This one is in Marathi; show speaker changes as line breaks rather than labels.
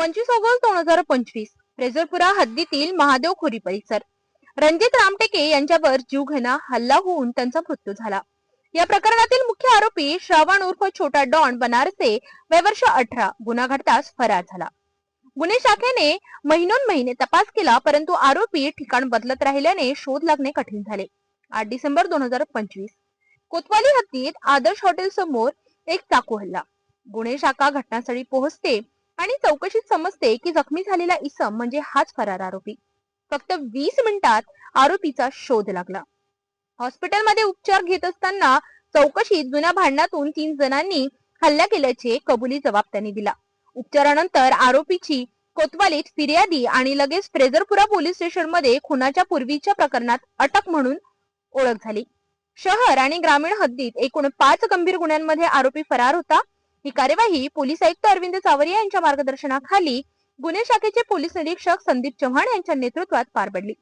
पंचवीस ऑगस्ट दोन हजार पंचवीस फ्रेझरपुरा हद्दीतील महादेव खोरी परिसर. रणजित रामटेके यांच्यावर जीवघेणा हल्ला होऊन त्यांचा मृत्यू झाला. या प्रकरणातील मुख्य आरोपी श्रावण उर्फ छोटा डॉन बनारसे वयवर्ष अठरा गुन्हा घडताच फरार झाला. गुन्हे शाखेने महिनोन महिने तपास केला परंतु आरोपी ठिकाण बदलत राहिल्याने शोध लागणे कठीण झाले. आठ डिसेंबर दोन हजार पंचवीस कोतवाली हद्दीत आदर्श हॉटेल समोर एक चाकू हल्ला. गुन्हे शाखा घटनास्थळी पोहोचते आणि चौकशीत समजते की जखमी झालेला इसम म्हणजे हाच फरार आरोपी. फक्त वीस मिनिटात आरोपीचा शोध लागला. हॉस्पिटलमध्ये उपचार घेत असताना चौकशीत जुन्या भांडणातून तीन जणांनी हल्ला केल्याचे कबुली जबाब त्यांनी दिला. उपचारानंतर आरोपीची कोतवालीत फिर्यादी आणि लगेच फ्रेझरपुरा पोलीस स्टेशनमध्ये खुनाच्या पूर्वीच्या प्रकरणात अटक म्हणून ओळख झाली. शहर आणि ग्रामीण हद्दीत एकूण पाच गंभीर गुन्ह्यांमध्ये आरोपी फरार होता. ही कार्यवाही पोलीस आयुक्त अरविंद सावरिया यांच्या मार्गदर्शनाखाली गुन्हे शाखेचे पोलीस निरीक्षक संदीप चव्हाण यांच्या नेतृत्वात पार पडली.